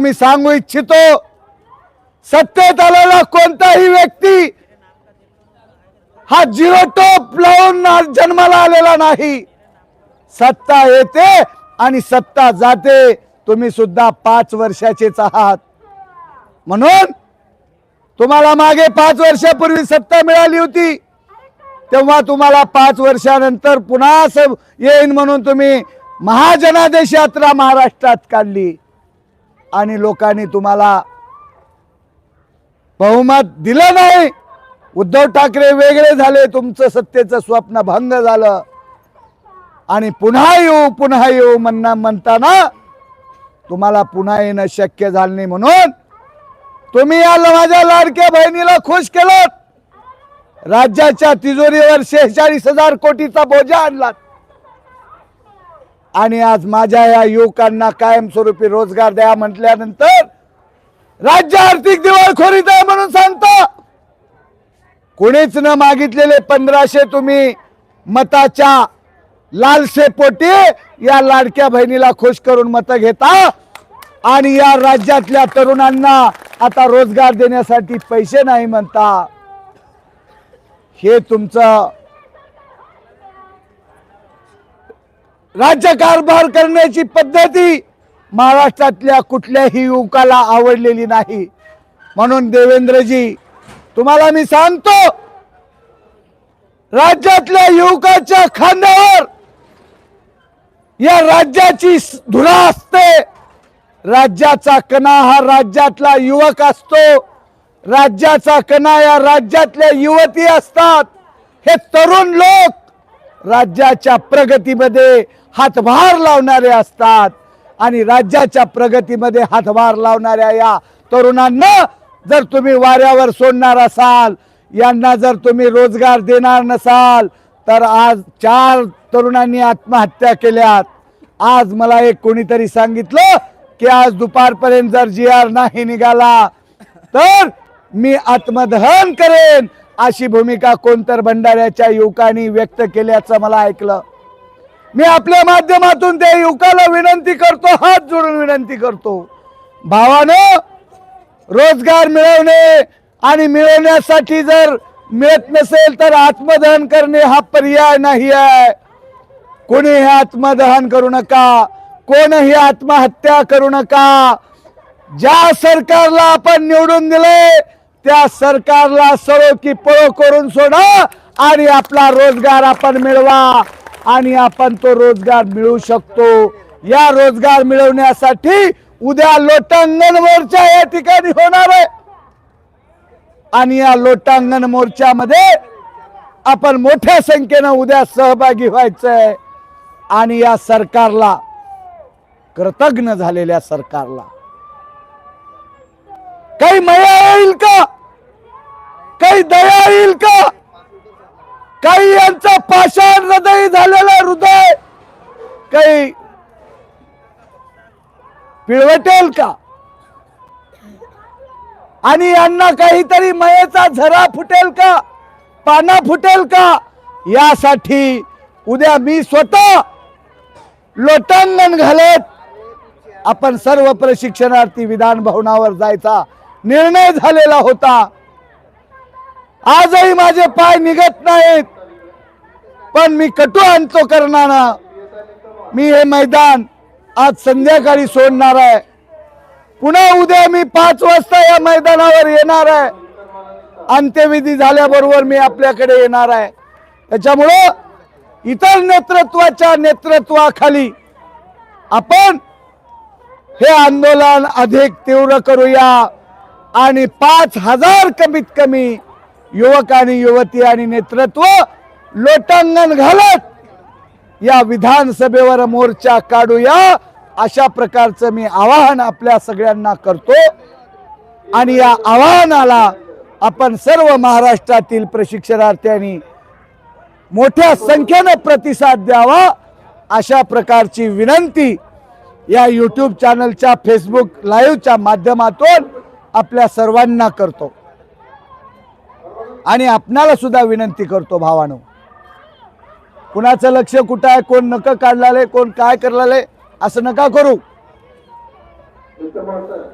मी सांगू इच्छितो सत्तेत आलेला कोणताही व्यक्ती हा झिरो टोप लावून जन्माला आलेला नाही. सत्ता येते आणि सत्ता जाते. तुम्ही सुद्धा पाच वर्षाचेच आहात. म्हणून तुम्हाला मागे पाच वर्षापूर्वी सत्ता मिळाली होती. तेव्हा तुम्हाला पाच वर्षानंतर पुन्हा असं येईन म्हणून तुम्ही महाजनादेश यात्रा महाराष्ट्रात काढली. आणि लोकांनी तुम्हाला बहुमत दिलं नाही. उद्धव ठाकरे वेगळे झाले तुमचं सत्तेचं स्वप्न भंग झालं. आणि पुन्हा येऊ पुन्हा येऊ म्हणणं म्हणताना तुम्हाला पुन्हा येणं शक्य झालं नाही म्हणून तुम्ही या माझ्या लाडक्या बहिणीला खुश केलं राज्याच्या तिजोरीवर शेहेचाळीस हजार कोटीचा बोजा आणलात. आणि आज माझ्या या युवकांना कायमस्वरूपी रोजगार द्या म्हटल्यानंतर राज्य आर्थिक दिवाळखोरीत आहे म्हणून सांगता. कोणीच न मागितलेले पंधराशे तुम्ही मताच्या लालसे पोटी या लाडक्या बहिणीला खुश करून मत घेता आणि या राज्यातल्या तरुणांना आता रोजगार देण्यासाठी पैसे नाही म्हणता. हे तुमचं राज्य कारभार करण्याची पद्धती महाराष्ट्रातल्या कुठल्याही युवकाला आवडलेली नाही. म्हणून देवेंद्रजी तुम्हाला मी सांगतो राज्यातल्या युवकाच्या खांद्यावर या राज्याची धुरा असते. राज्याचा कणा हा राज्यातला युवक असतो. राज्याचा कणा या राज्यातल्या युवती असतात. हे तरुण लोक राज्याच्या प्रगतीमध्ये हातभार लावणारे असतात आणि राज्याच्या प्रगतीमध्ये हातभार लावणाऱ्या या तरुणांना जर तुम्ही वाऱ्यावर सोडणार असाल यांना जर तुम्ही रोजगार देणार नसाल तर आज चार तरुणांनी आत्महत्या केल्यात. आज मला एक कोणीतरी सांगितलं की आज दुपारपर्यंत जर जी आर नाही निघाला तर मी आत्मदहन करेन. अशी भूमिका कोणतर भंडाऱ्याच्या युवकांनी व्यक्त केल्याचं मला ऐकलं. मी आपल्या माध्यमातून त्या युवकाला विनंती करतो हात जोडून विनंती करतो. भावानं रोजगार मिळवणे आणि मिळवण्यासाठी जर मिळत नसेल तर आत्मदहन करणे हा पर्याय नाही आहे. कोणीही आत्मदहन करू नका कोणही आत्महत्या करू नका. ज्या सरकारला आपण निवडून दिले त्या सरकारला सरो की पळो करून सोडा आणि आपला रोजगार आपण मिळवा. आणि आपण तो रोजगार मिळवू शकतो. या रोजगार मिळवण्यासाठी उद्या लोटांगण मोर्चा या ठिकाणी होणार आहे. आणि या लोटांगण मोर्चामध्ये आपण मोठ्या संख्येनं उद्या सहभागी व्हायचंय. आणि या सरकारला कृतज्ञ झालेल्या सरकारला. काही मया येईल का? दया येईल का? काही यांचं पाषाण हृदय झालेला हृदय काही पिळवटेल का? आणि यांना काहीतरी मयेचा झरा फुटेल का? पाना फुटेल का? यासाठी उद्या मी स्वतः लोटांगण घालत आपण सर्व प्रशिक्षणार्थी विधान भवनावर जायचा निर्णय झालेला होता. आजही माझे पाय निघत नाहीत. पण मी कटू आणतो करणारा मी हे मैदान आज संध्याकाळी सोडणार आहे. पुन्हा उद्या मी पाच वाजता या मैदानावर येणार आहे. अंत्यविधी झाल्याबरोबर मी आपल्याकडे येणार आहे. त्याच्यामुळं इतर नेतृत्वाच्या नेतृत्वाखाली आपण हे आंदोलन अधिक तीव्र करूया आणि पाच हजार कमीत कमी युवक आणि युवती आणि नेतृत्व लोटांगण घालत या विधानसभेवर मोर्चा काढूया. अशा प्रकारचं मी आवाहन आपल्या सगळ्यांना करतो. आणि या आवाहनाला आपण सर्व महाराष्ट्रातील प्रशिक्षणार्थ्यांनी मोठ्या संख्येनं प्रतिसाद द्यावा. अशा प्रकारची विनंती या यूट्यूब चॅनलच्या फेसबुक लाईव्हच्या माध्यमातून आपल्या सर्वांना करतो. आणि आपणाला सुद्धा विनंती करतो भावानो. कुणाचं लक्ष कुठं आहे कोण नकं आहे कोण काय करलाले असं नका करू.